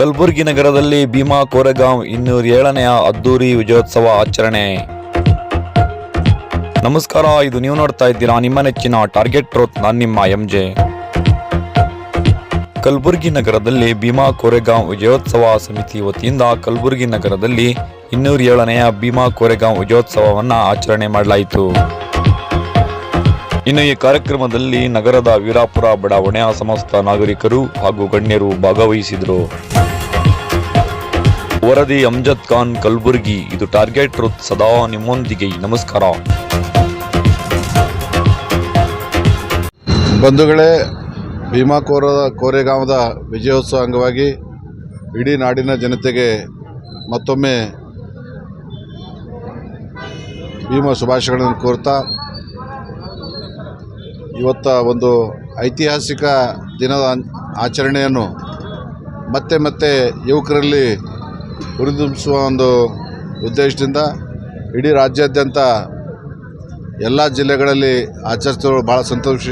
ಕಲಬುರಗಿ ನಗರದಲ್ಲಿ ಭೀಮಾ ಕೋರೆಗಾಂವ್ ಇನ್ನೂರ ಏಳನೆಯ ಅದ್ದೂರಿ ವಿಜಯೋತ್ಸವ ಆಚರಣೆ. ನಮಸ್ಕಾರ, ಇದು ನೀವು ನೋಡ್ತಾ ಇದ್ದೀರಾ ನಿಮ್ಮ ನೆಚ್ಚಿನ ಟಾರ್ಗೆಟ್ ಟ್ರೋತ್, ನಾನು ನಿಮ್ಮ ಎಂ ಜೆ ಕಲಬುರಗಿ ನಗರದಲ್ಲಿ ಭೀಮಾ ಕೋರೆಗಾಂವ್ ವಿಜಯೋತ್ಸವ ಸಮಿತಿ ವತಿಯಿಂದ ಕಲಬುರಗಿ ನಗರದಲ್ಲಿ ಇನ್ನೂರ ಏಳನೆಯ ಭೀಮಾ ಕೋರೆಗಾಂವ್ ವಿಜಯೋತ್ಸವವನ್ನು ಆಚರಣೆ ಮಾಡಲಾಯಿತು. ಇನ್ನು ಈ ಕಾರ್ಯಕ್ರಮದಲ್ಲಿ ನಗರದ ವೀರಾಪುರ ಬಡಾವಣೆಯ ಸಮಸ್ತ ನಾಗರಿಕರು ಹಾಗೂ ಗಣ್ಯರು ಭಾಗವಹಿಸಿದರು. ವರದಿ ಅಮ್ಜದ್ ಖಾನ್ ಕಲ್ಬುರ್ಗಿ. ಇದು ಟಾರ್ಗೆಟ್ ರುತ್ ಸದಾ ನಿಮ್ಮೊಂದಿಗೆ. ನಮಸ್ಕಾರ. ಬಂಧುಗಳೇ, ಭೀಮಾ ಕೋರ, ಕೋರೆಗಾಂವದ ವಿಜಯೋತ್ಸವ ಅಂಗವಾಗಿ ಇಡೀ ನಾಡಿನ ಜನತೆಗೆ ಮತ್ತೊಮ್ಮೆ ಭೀಮ ಶುಭಾಶಯಗಳನ್ನು ಕೋರ್ತಾ, ಇವತ್ತ ಒಂದು ಐತಿಹಾಸಿಕ ದಿನದ ಆಚರಣೆಯನ್ನು ಮತ್ತೆ ಮತ್ತೆ ಯುವಕರಲ್ಲಿ ಹುರಿದುಂಬಿಸುವ ಒಂದು ಉದ್ದೇಶದಿಂದ ಇಡೀ ರಾಜ್ಯಾದ್ಯಂತ ಎಲ್ಲ ಜಿಲ್ಲೆಗಳಲ್ಲಿ ಆಚರಿಸಿದ್ರು ಭಾಳ ಸಂತೋಷ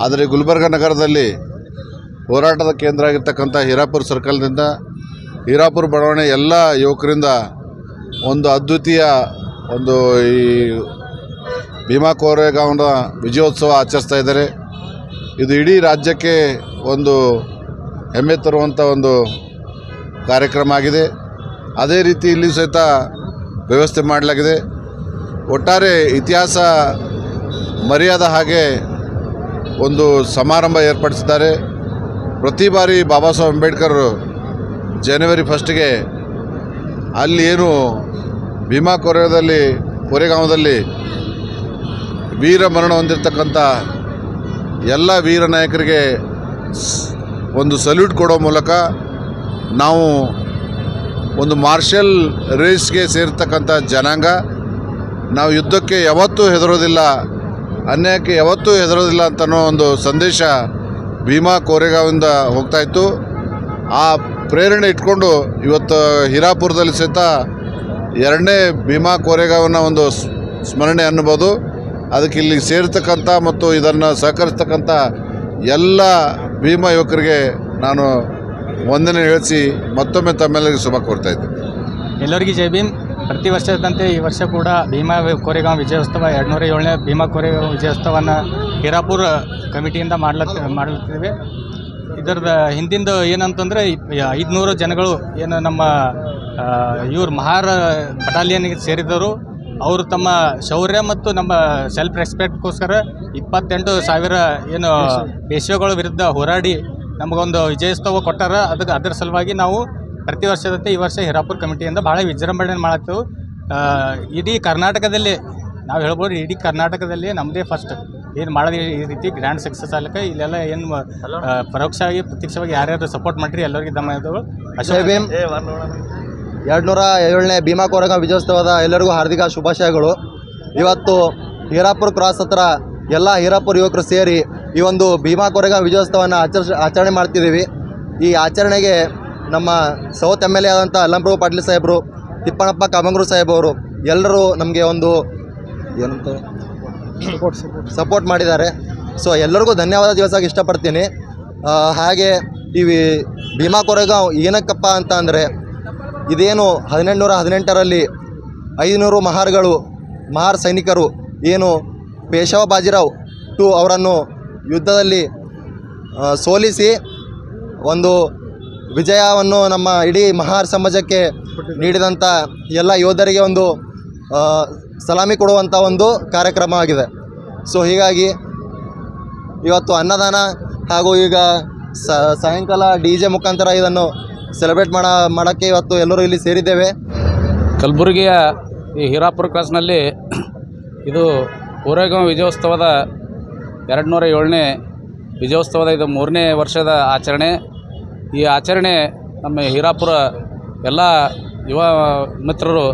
ಆದರೆ ಗುಲ್ಬರ್ಗ ನಗರದಲ್ಲಿ ಹೋರಾಟದ ಕೇಂದ್ರ ಆಗಿರ್ತಕ್ಕಂಥ ಹೀರಾಪುರ ಸರ್ಕಲ್ನಿಂದ ಹೀರಾಪುರ ಬಡಾವಣೆ ಎಲ್ಲ ಯುವಕರಿಂದ ಒಂದು ಅದ್ವಿತೀಯ ಒಂದು ಈ ಭೀಮಾ ಕೋರೆಗಾಂವ್ನ ವಿಜಯೋತ್ಸವ ಆಚರಿಸ್ತಾ ಇದ್ದಾರೆ. ಇದು ಇಡೀ ರಾಜ್ಯಕ್ಕೆ ಒಂದು ಹೆಮ್ಮೆ ತರುವಂಥ ಒಂದು ಕಾರ್ಯಕ್ರಮ ಆಗಿದೆ. ಅದೇ ರೀತಿ ಇಲ್ಲಿ ಸಹಿತ ವ್ಯವಸ್ಥೆ ಮಾಡಲಾಗಿದೆ. ಒಟ್ಟಾರೆ ಇತಿಹಾಸ ಮರ್ಯಾದ ಹಾಗೆ ಒಂದು ಸಮಾರಂಭ ಏರ್ಪಡಿಸಿದ್ದಾರೆ. ಪ್ರತಿ ಬಾರಿ ಬಾಬಾ ಸಾಹೇಬ್ ಅಂಬೇಡ್ಕರ್ ಜನವರಿ ಫಸ್ಟ್ಗೆ ಅಲ್ಲಿ ಏನು ಭೀಮಾ ಕೊರೆಯದಲ್ಲಿ, ಕೊರೆಗಾಂವದಲ್ಲಿ ವೀರ ಮರಣ ಹೊಂದಿರತಕ್ಕಂಥ ಎಲ್ಲ ವೀರ ನಾಯಕರಿಗೆ ಒಂದು ಸಲ್ಯೂಟ್ ಕೊಡೋ ಮೂಲಕ ನಾವು ಒಂದು ಮಾರ್ಷಲ್ ರೇಸ್ಗೆ ಸೇರ್ತಕ್ಕಂಥ ಜನಾಂಗ. ನಾವು ಯುದ್ಧಕ್ಕೆ ಯಾವತ್ತೂ ಹೆದರೋದಿಲ್ಲ, ಅನ್ಯಾಯಕ್ಕೆ ಯಾವತ್ತೂ ಹೆದರೋದಿಲ್ಲ ಅಂತನೋ ಒಂದು ಸಂದೇಶ ಭೀಮಾ ಕೋರೆಗಾವಿಂದ ಹೋಗ್ತಾ ಇತ್ತು. ಆ ಪ್ರೇರಣೆ ಇಟ್ಕೊಂಡು ಇವತ್ತು ಹಿರಾಪುರದಲ್ಲಿ ಸಹಿತ ಎರಡನೇ ಭೀಮಾ ಕೋರೆಗಾವನ ಒಂದು ಸ್ಮರಣೆ ಅನ್ನಬೋದು. ಅದಕ್ಕೆ ಇಲ್ಲಿ ಸೇರ್ತಕ್ಕಂಥ ಮತ್ತು ಇದನ್ನು ಸಹಕರಿಸ್ತಕ್ಕಂಥ ಎಲ್ಲ ಭೀಮಾ ಯುವಕರಿಗೆ ನಾನು ವಂದನೆ ಹೇಳಿಸಿ ಮತ್ತೊಮ್ಮೆ ತಮ್ಮೆಲ್ಲರಿಗೂ ಶುಭ ಕೋರ್ತಾ ಇದ್ದೀನಿ. ಎಲ್ಲರಿಗೂ ಜೈ ಭೀಮ್. ಪ್ರತಿ ವರ್ಷದಂತೆ ಈ ವರ್ಷ ಕೂಡ ಭೀಮಾ ಕೋರೆಗಾಂವ್ ವಿಜಯೋತ್ಸವ ಎರಡುನೂರ ಏಳನೇ ಭೀಮಾ ಕೋರೆಗಾಂವ್ ವಿಜಯೋತ್ಸವನ ಹಿರಾಪುರ ಕಮಿಟಿಯಿಂದ ಮಾಡ್ಲತ್ತ ಮಾಡ್ಲತ್ತಿದ್ದೇವೆ. ಇದರ ಹಿಂದಿಂದ ಏನಂತಂದರೆ ಐದುನೂರು ಜನಗಳು ಏನು ನಮ್ಮ ಇವ್ರು ಮಹಾರ ಬಟಾಲಿಯನ್ಗೆ ಸೇರಿದವರು ಅವರು ತಮ್ಮ ಶೌರ್ಯ ಮತ್ತು ನಮ್ಮ ಸೆಲ್ಫ್ ರೆಸ್ಪೆಕ್ಟ್ಗೋಸ್ಕರ ಇಪ್ಪತ್ತೆಂಟು ಸಾವಿರ ಏನು ಪೇಶ್ವೆಗಳ ವಿರುದ್ಧ ಹೋರಾಡಿ ನಮಗೊಂದು ವಿಜಯೋತ್ಸವ ಕೊಟ್ಟಾರ. ಅದಕ್ಕೆ ಅದರ ಸಲುವಾಗಿ ನಾವು ಪ್ರತಿ ವರ್ಷದಂತೆ ಈ ವರ್ಷ ಹಿರಾಪುರ ಕಮಿಟಿಯಿಂದ ಭಾಳ ವಿಜೃಂಭಣೆ ಮಾಡ್ತೇವೆ. ಇಡೀ ಕರ್ನಾಟಕದಲ್ಲಿ ನಾವು ಹೇಳ್ಬೋದು ಇಡೀ ಕರ್ನಾಟಕದಲ್ಲಿ ನಮ್ಮದೇ ಫಸ್ಟ್ ಏನು ಮಾಡೋದು ಈ ರೀತಿ ಗ್ರ್ಯಾಂಡ್ ಸಕ್ಸಸ್ ಆಗ್ಲಿಕ್ಕೆ ಇಲ್ಲೆಲ್ಲ ಏನು ಪರೋಕ್ಷವಾಗಿ ಪ್ರತ್ಯಕ್ಷವಾಗಿ ಯಾರ್ಯಾರು ಸಪೋರ್ಟ್ ಮಾಡಿರಿ ಎಲ್ಲರಿಗೂ ದಮ್ಮ ಇದ್ದವು ಅಶೋಕ್ ಭೀಮ್. ಎರಡು ನೂರ ಏಳನೇ ಭೀಮಾ ಕೋರಗ ವಿಜಯೋತ್ಸವದ ಎಲ್ಲರಿಗೂ ಹಾರ್ದಿಕ ಶುಭಾಶಯಗಳು. ಇವತ್ತು ಹೀರಾಪುರ ಕ್ರಾಸ್ ಹತ್ರ ಎಲ್ಲ ಹೀರಾಪುರ ಯುವಕರು ಸೇರಿ ಈ ಒಂದು ಭೀಮಾ ಕೊರೆಗಾಂವ್ ವಿಜಯೋತ್ಸವವನ್ನು ಆಚರಿಸ ಆಚರಣೆ ಮಾಡ್ತಿದ್ದೀವಿ. ಈ ಆಚರಣೆಗೆ ನಮ್ಮ ಸೌತ್ ಎಂ ಎಲ್ ಎ ಆದಂಥ ಅಲ್ಲಂಪ್ರಭು ಪಾಟೀಲ್ ಸಾಹೇಬರು ತಿಪ್ಪಣ್ಣಪ್ಪ ಕಾಮಂಗ್ರು ಸಾಹೇಬವರು ಎಲ್ಲರೂ ನಮಗೆ ಒಂದು ಏನಂತ ಸಪೋರ್ಟ್ ಮಾಡಿದ್ದಾರೆ. ಸೊ ಎಲ್ಲರಿಗೂ ಧನ್ಯವಾದ ದಿವಸಕ್ಕೆ ಇಷ್ಟಪಡ್ತೀನಿ. ಹಾಗೆ ಈ ಭೀಮಾ ಕೊರೆಗಾಂವ್ ಏನಕ್ಕಪ್ಪ ಅಂತ ಅಂದರೆ ಇದೇನು ಹದಿನೆಂಟುನೂರ ಹದಿನೆಂಟರಲ್ಲಿ ಐದುನೂರು ಮಹಾರ್ಗಳು ಮಹಾರ್ ಸೈನಿಕರು ಏನು ಪೇಶವ ಬಾಜಿರಾವ್ ಟು ಅವರನ್ನು ಯುದ್ಧದಲ್ಲಿ ಸೋಲಿಸಿ ಒಂದು ವಿಜಯವನ್ನು ನಮ್ಮ ಇಡೀ ಮಹಾರ್ ಸಮಾಜಕ್ಕೆ ನೀಡಿದಂಥ ಎಲ್ಲ ಯೋಧರಿಗೆ ಒಂದು ಸಲಾಮಿ ಕೊಡುವಂಥ ಒಂದು ಕಾರ್ಯಕ್ರಮ ಆಗಿದೆ. ಸೊ ಹೀಗಾಗಿ ಇವತ್ತು ಅನ್ನದಾನ ಹಾಗೂ ಈಗ ಸಾಯಂಕಾಲ ಡಿ ಜೆ ಮುಖಾಂತರ ಇದನ್ನು ಸೆಲೆಬ್ರೇಟ್ ಮಾಡ, ಮಾಡೋಕ್ಕೆ ಇವತ್ತು ಎಲ್ಲರೂ ಇಲ್ಲಿ ಸೇರಿದ್ದೇವೆ. ಕಲಬುರಗಿಯ ಈ ಹೀರಾಪುರ ಕ್ರಾಸ್ನಲ್ಲಿ ಇದು ಕೋರೆಗಾಂವ್ ವಿಜಯೋತ್ಸವದ ಎರಡು ನೂರ ಏಳನೇ ವಿಜಯೋತ್ಸವದ ಇದು ಮೂರನೇ ವರ್ಷದ ಆಚರಣೆ. ಈ ಆಚರಣೆ ನಮ್ಮ ಹೀರಾಪುರ ಎಲ್ಲ ಯುವ ಮಿತ್ರರು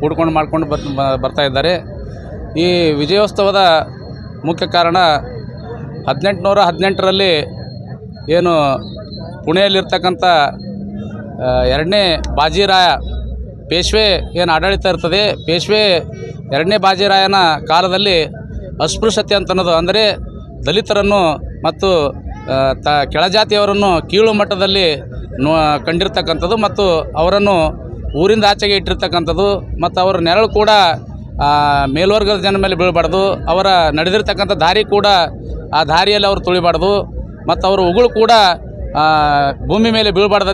ಕೂಡ್ಕೊಂಡು ಮಾಡ್ಕೊಂಡು ಬರ್ ಬರ್ತಾ ಇದ್ದಾರೆ. ಈ ವಿಜಯೋತ್ಸವದ ಮುಖ್ಯ ಕಾರಣ ಹದಿನೆಂಟುನೂರ ಹದಿನೆಂಟರಲ್ಲಿ ಏನು ಪುಣೆಯಲ್ಲಿರ್ತಕ್ಕಂಥ ಎರಡನೇ ಬಾಜಿರಾಯ ಪೇಶ್ವೆ ಏನು ಆಡಳಿತ ಇರ್ತದೆ. ಪೇಶ್ವೆ ಎರಡನೇ ಬಾಜಿರಾಯನ ಕಾಲದಲ್ಲಿ ಅಸ್ಪೃಶ್ಯತೆ ಅಂತ ಅನ್ನೋದು ಅಂದರೆ ದಲಿತರನ್ನು ಮತ್ತು ತ ಕೆಳಜಾತಿಯವರನ್ನು ಕೀಳು ಮಟ್ಟದಲ್ಲಿ ನೋ, ಕಂಡಿರ್ತಕ್ಕಂಥದ್ದು ಮತ್ತು ಅವರನ್ನು ಊರಿಂದ ಆಚೆಗೆ ಇಟ್ಟಿರ್ತಕ್ಕಂಥದ್ದು ಮತ್ತು ಅವರ ನೆರಳು ಕೂಡ ಮೇಲ್ವರ್ಗದ ಜನ ಮೇಲೆ ಬೀಳಬಾರ್ದು, ಅವರ ನಡೆದಿರ್ತಕ್ಕಂಥ ದಾರಿ ಕೂಡ ಆ ದಾರಿಯಲ್ಲಿ ಅವರು ತುಳಿಬಾರ್ದು ಮತ್ತು ಅವರ ಉಗುಳು ಕೂಡ ಭೂಮಿ ಮೇಲೆ ಬೀಳಬಾರ್ದು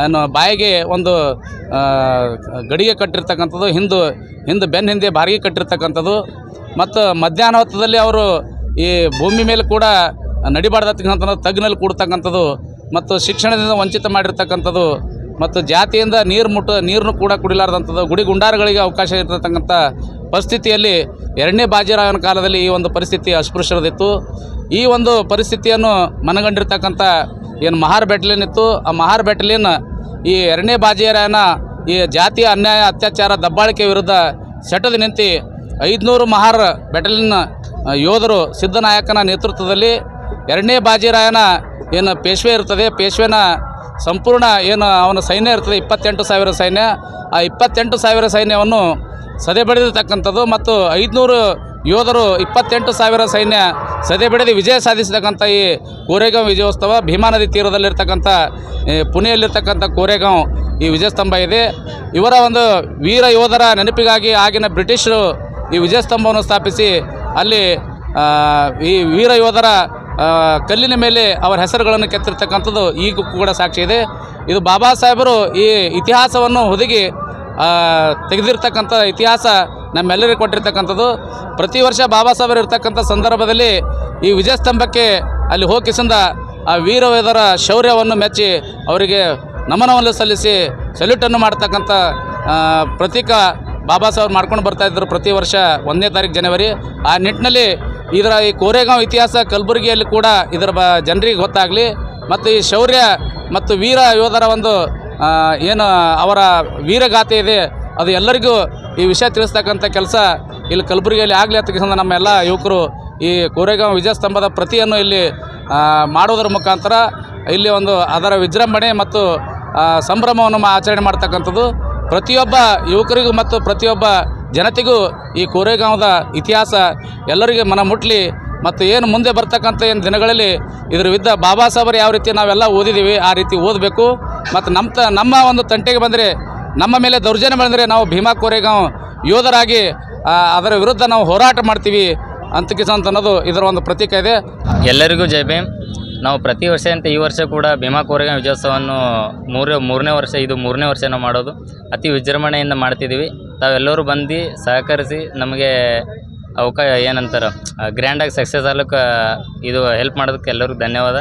ಏನು ಬಾಯಿಗೆ ಒಂದು ಗಡಿಗೆ ಕಟ್ಟಿರ್ತಕ್ಕಂಥದ್ದು, ಹಿಂದು, ಹಿಂದೆ ಬೆನ್ನ ಹಿಂದೆ ಬಾರಿಗೆ ಕಟ್ಟಿರ್ತಕ್ಕಂಥದ್ದು ಮತ್ತು ಮಧ್ಯಾಹ್ನ ಹೊತ್ತದಲ್ಲಿ ಅವರು ಈ ಭೂಮಿ ಮೇಲೆ ಕೂಡ ನಡಿಬಾರ್ದಕ್ಕಂಥದ್ದು ತಗ್ನಲ್ಲಿ ಕೂಡ್ತಕ್ಕಂಥದ್ದು ಮತ್ತು ಶಿಕ್ಷಣದಿಂದ ವಂಚಿತ ಮಾಡಿರ್ತಕ್ಕಂಥದ್ದು ಮತ್ತು ಜಾತಿಯಿಂದ ನೀರು ಮುಟ್ಟ ನೀರನ್ನು ಕೂಡ ಕುಡಿಲಾರ್ದಂಥದ್ದು, ಗುಡಿ ಗುಂಡಾರಗಳಿಗೆ ಅವಕಾಶ ಇರತಕ್ಕಂಥ ಪರಿಸ್ಥಿತಿಯಲ್ಲಿ ಎರಡನೇ ಬಾಜಿರಾಯನ ಕಾಲದಲ್ಲಿ ಈ ಒಂದು ಪರಿಸ್ಥಿತಿ ಅಸ್ಪೃಶ್ಯರದಿತ್ತು. ಈ ಒಂದು ಪರಿಸ್ಥಿತಿಯನ್ನು ಮನಗಂಡಿರ್ತಕ್ಕಂಥ ಏನು ಮಹಾರ್ ಬೆಟ್ಲಿನ್ ಇತ್ತು ಆ ಮಹಾರ್ ಬೆಟ್ಲಿನ್ ಈ ಎರಡನೇ ಬಾಜಿರಾಯನ ಈ ಜಾತಿಯ ಅನ್ಯಾಯ, ಅತ್ಯಾಚಾರ, ದಬ್ಬಾಳಿಕೆ ವಿರುದ್ಧ ಸೆಟದು ನಿಂತು ಐದುನೂರು ಮಹಾರ್ ಬೆಟಲಿನ್ ಯೋಧರು ಸಿದ್ದನಾಯಕನ ನೇತೃತ್ವದಲ್ಲಿ ಎರಡನೇ ಬಾಜಿರಾಯನ ಏನು ಪೇಶ್ವೆ ಇರ್ತದೆ, ಪೇಶ್ವೆನ ಸಂಪೂರ್ಣ ಏನು ಅವನ ಸೈನ್ಯ ಇರ್ತದೆ, ಇಪ್ಪತ್ತೆಂಟು ಸಾವಿರ ಸೈನ್ಯ. ಆ ಇಪ್ಪತ್ತೆಂಟು ಸಾವಿರ ಸೈನ್ಯವನ್ನು ಸದೆ ಬಡಿದಿರ್ತಕ್ಕಂಥದ್ದು ಮತ್ತು ಐದುನೂರು ಯೋಧರು ಇಪ್ಪತ್ತೆಂಟು ಸಾವಿರ ಸೈನ್ಯ ಸದೆ ಬಡಿದು ವಿಜಯ ಸಾಧಿಸತಕ್ಕಂಥ ಈ ಕೋರೆಗಾಂವ್ ವಿಜಯೋತ್ಸವ, ಭೀಮಾ ನದಿ ತೀರದಲ್ಲಿರ್ತಕ್ಕಂಥ ಪುಣೆಯಲ್ಲಿರ್ತಕ್ಕಂಥ ಕೋರೆಗಾಂವ್ ಈ ವಿಜಯಸ್ತಂಭ ಇದೆ. ಇವರ ಒಂದು ವೀರ ಯೋಧರ ನೆನಪಿಗಾಗಿ ಆಗಿನ ಬ್ರಿಟಿಷರು ಈ ವಿಜಯಸ್ತಂಭವನ್ನು ಸ್ಥಾಪಿಸಿ ಅಲ್ಲಿ ಈ ವೀರ ಯೋಧರ ಕಲ್ಲಿನ ಮೇಲೆ ಅವರ ಹೆಸರುಗಳನ್ನು ಕೆತ್ತಿರ್ತಕ್ಕಂಥದ್ದು ಈಗ ಕೂಡ ಸಾಕ್ಷಿ ಇದೆ. ಇದು ಬಾಬಾ ಸಾಹೇಬರು ಈ ಇತಿಹಾಸವನ್ನು ಹುದುಗಿ ತೆಗೆದಿರ್ತಕ್ಕಂಥ ಇತಿಹಾಸ ನಮ್ಮೆಲ್ಲರಿಗೂ ಕೊಟ್ಟಿರ್ತಕ್ಕಂಥದ್ದು. ಪ್ರತಿ ವರ್ಷ ಬಾಬಾ ಸಾಹೇಬರು ಇರ್ತಕ್ಕಂಥ ಸಂದರ್ಭದಲ್ಲಿ ಈ ವಿಜಯಸ್ತಂಭಕ್ಕೆ ಅಲ್ಲಿ ಹೋಗಿಸಿಂದ ಆ ವೀರ ಯೋಧರ ಶೌರ್ಯವನ್ನು ಮೆಚ್ಚಿ ಅವರಿಗೆ ನಮನವನ್ನು ಸಲ್ಲಿಸಿ ಸಲ್ಯೂಟನ್ನು ಮಾಡ್ತಕ್ಕಂಥ ಪ್ರತೀಕ ಬಾಬಾ ಸಾಹೇಬ್ ಮಾಡ್ಕೊಂಡು ಬರ್ತಾ ಇದ್ದರು ಪ್ರತಿ ವರ್ಷ ಒಂದನೇ ತಾರೀಕು ಜನವರಿ. ಆ ನಿಟ್ಟಿನಲ್ಲಿ ಇದರ ಈ ಕೋರೆಗಾಂವ್ ಇತಿಹಾಸ ಕಲಬುರಗಿಯಲ್ಲಿ ಕೂಡ ಇದರ ಬ ಜನರಿಗೆ ಗೊತ್ತಾಗಲಿ ಮತ್ತು ಈ ಶೌರ್ಯ ಮತ್ತು ವೀರ ಯೋಧರ ಒಂದು ಏನು ಅವರ ವೀರಗಾಥೆ ಇದೆ, ಅದು ಎಲ್ಲರಿಗೂ ಈ ವಿಷಯ ತಿಳಿಸ್ತಕ್ಕಂಥ ಕೆಲಸ ಇಲ್ಲಿ ಕಲಬುರಗಿಯಲ್ಲಿ ಆಗಲಿ ಅಂತ ನಮ್ಮ ಎಲ್ಲ ಯುವಕರು ಈ ಕೋರೆಗಾಂವ್ ವಿಜಯಸ್ತಂಭದ ಪ್ರತಿಯನ್ನು ಇಲ್ಲಿ ಮಾಡೋದರ ಮುಖಾಂತರ ಇಲ್ಲಿ ಒಂದು ಅದರ ವಿಜೃಂಭಣೆ ಮತ್ತು ಸಂಭ್ರಮವನ್ನು ಆಚರಣೆ ಮಾಡ್ತಕ್ಕಂಥದ್ದು. ಪ್ರತಿಯೊಬ್ಬ ಯುವಕರಿಗೂ ಮತ್ತು ಪ್ರತಿಯೊಬ್ಬ ಜನತೆಗೂ ಈ ಕೋರೆಗಾಂವದ ಇತಿಹಾಸ ಎಲ್ಲರಿಗೆ ಮನ ಮುಟ್ಲಿ ಮತ್ತು ಏನು ಮುಂದೆ ಬರ್ತಕ್ಕಂಥ ಏನು ದಿನಗಳಲ್ಲಿ ಇದ್ರ ವಿದ್ದ ಬಾಬಾ ಸಾಹೇಬರು ಯಾವ ರೀತಿ ನಾವೆಲ್ಲ ಓದಿದ್ದೀವಿ, ಆ ರೀತಿ ಓದಬೇಕು. ಮತ್ತು ನಮ್ಮ ತ, ನಮ್ಮ ಒಂದು ತಂಟೆಗೆ ಬಂದರೆ, ನಮ್ಮ ಮೇಲೆ ದೌರ್ಜನ್ಯ ಬಂದರೆ ನಾವು ಭೀಮಾ ಕೋರೆಗಾಂವ್ ಯೋಧರಾಗಿ ಅದರ ವಿರುದ್ಧ ನಾವು ಹೋರಾಟ ಮಾಡ್ತೀವಿ ಅಂತ ಅಂತ ಅನ್ನೋದು ಇದರ ಒಂದು ಪ್ರತೀಕ ಇದೆ. ಎಲ್ಲರಿಗೂ ಜೈ ಭೀಮ್. ನಾವು ಪ್ರತಿ ವರ್ಷ ಅಂತ ಈ ವರ್ಷ ಕೂಡ ಭೀಮಾ ಕೋರೆಗಾಂವ್ ವಿಜಯೋತ್ಸವವನ್ನು ಮೂರು, ಮೂರನೇ ವರ್ಷ, ಇದು ಮೂರನೇ ವರ್ಷ ನಾವು ಮಾಡೋದು. ಅತಿ ವಿಜೃಂಭಣೆಯಿಂದ ಮಾಡ್ತಿದ್ದೀವಿ. ತಾವೆಲ್ಲರೂ ಬಂದು ಸಹಕರಿಸಿ ನಮಗೆ ಅವಕಾಶ ಏನಂತಾರೆ ಗ್ರ್ಯಾಂಡಾಗಿ ಸಕ್ಸಸ್ ಆಗ್ಲಿಕ್ಕೆ ಇದು ಹೆಲ್ಪ್ ಮಾಡೋದಕ್ಕೆ ಎಲ್ಲರಿಗೂ ಧನ್ಯವಾದ.